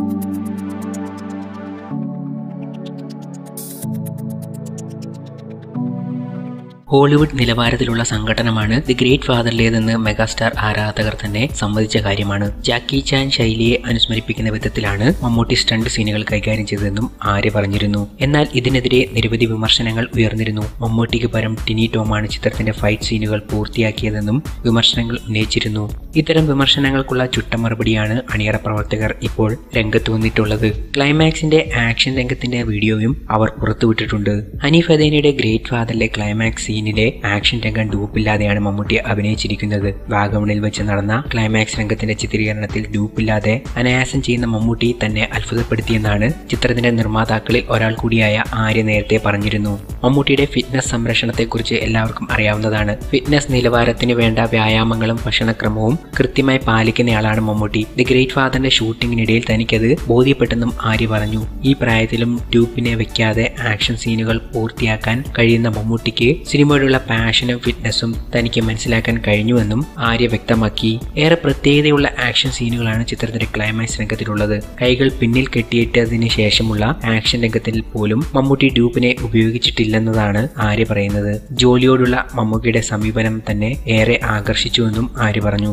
Thank you. Hollywood നിലവാരത്തിലുള്ള സംഘടനമാണ് the great ഫാദറിലേതെന്ന് മെഗാസ്റ്റാർ ആരാധകർ തന്നെ സമ്മതിച്ച കാര്യമാണ്. ജാക്കി ചാൻ ശൈലിയെ അനുസ്മരിപ്പിക്കുന്ന വിധത്തിലാണ് മമ്മൂട്ടി സ്റ്റണ്ട് സീനുകൾ കൈകാര്യം ചെയ്തതെന്നും ആര്യ പറഞ്ഞിരുന്നു. എന്നാൽ ഇതിനെതിരെ നിരവധി വിമർശനങ്ങൾ ഉയർന്നിരുന്നു. മമ്മൂട്ടിക്ക് പരം ടിനി ടോമാണ് ചിത്രത്തിന്റെ ഫൈറ്റ് സീനുകൾ പൂർത്തിയാക്കിയതെന്നും വിമർശനങ്ങൾ ഉന്നയിച്ചിരുന്നു. ഇത്തരം വിമർശനങ്ങൾക്കുള്ള ചുട്ട മറുപടിയാണ് അണിയറ പ്രവർത്തകർ ഇപ്പോൾ രംഗത്ത് വന്നിട്ടുള്ളത്. ക്ലൈമാക്സിന്റെ ആക്ഷൻ രംഗത്തിന്റെ വീഡിയോയും അവർ പുറത്തുവിട്ടിട്ടുണ്ട്. ഹനീഫ് അദേനയുടെ ഗ്രേറ്റ് ഫാദറിലെ ക്ലൈമാക്സ് സീനിലെ ആക്ഷൻ രംഗം ഡൂപ്പില്ലാതെയാണ് മമ്മൂട്ടി അഭിനയിച്ചിരിക്കുന്നത്. വാഗമണിൽ വെച്ച് നടന്ന ക്ലൈമാക്സ് രംഗത്തിന്റെ ചിത്രീകരണത്തിൽ ഡൂപ്പില്ലാതെ അനായാസം ചെയ്യുന്ന മമ്മൂട്ടി തന്നെ അത്ഭുതപ്പെടുത്തിയെന്നാണ് ചിത്രത്തിന്റെ നിർമ്മാതാക്കളിൽ ഒരാൾ കൂടിയായ ആര്യ നേരത്തെ പറഞ്ഞിരുന്നു. മമ്മൂട്ടിയുടെ ഫിറ്റ്നസ് സംരക്ഷണത്തെക്കുറിച്ച് എല്ലാവർക്കും അറിയാവുന്നതാണ്. ഫിറ്റ്നസ് നിലവാരത്തിന് വേണ്ട വ്യായാമങ്ങളും ഭക്ഷണക്രമവും കൃത്യമായി പാലിക്കുന്നയാളാണ് മമ്മൂട്ടി. ദി ഗ്രേറ്റ് ഫാദറിന്റെ ഷൂട്ടിങ്ങിനിടയിൽ തനിക്കത് ബോധ്യപ്പെട്ടെന്നും ആര്യ പറഞ്ഞു. ഈ പ്രായത്തിലും ട്യൂപ്പിനെ വെക്കാതെ ആക്ഷൻ സീനുകൾ പൂർത്തിയാക്കാൻ കഴിയുന്ന മമ്മൂട്ടിക്ക് സിനിമയോടുള്ള പാഷനും ഫിറ്റ്നസും തനിക്ക് മനസ്സിലാക്കാൻ കഴിഞ്ഞുവെന്നും ആര്യ വ്യക്തമാക്കി. ഏറെ പ്രത്യേകതയുള്ള ആക്ഷൻ സീനുകളാണ് ചിത്രത്തിന്റെ ക്ലൈമാക്സ് രംഗത്തിലുള്ളത്. കൈകൾ പിന്നിൽ കെട്ടിയിട്ടതിന് ശേഷമുള്ള ആക്ഷൻ രംഗത്തിൽ പോലും മമ്മൂട്ടി ഡ്യൂപ്പിനെ ഉപയോഗിച്ചിട്ടില്ലെന്നതാണ് ആര്യ പറയുന്നത്. ജോലിയോടുള്ള മമ്മൂക്കിയുടെ സമീപനം തന്നെ ഏറെ ആകർഷിച്ചുവെന്നും ആര്യ പറഞ്ഞു.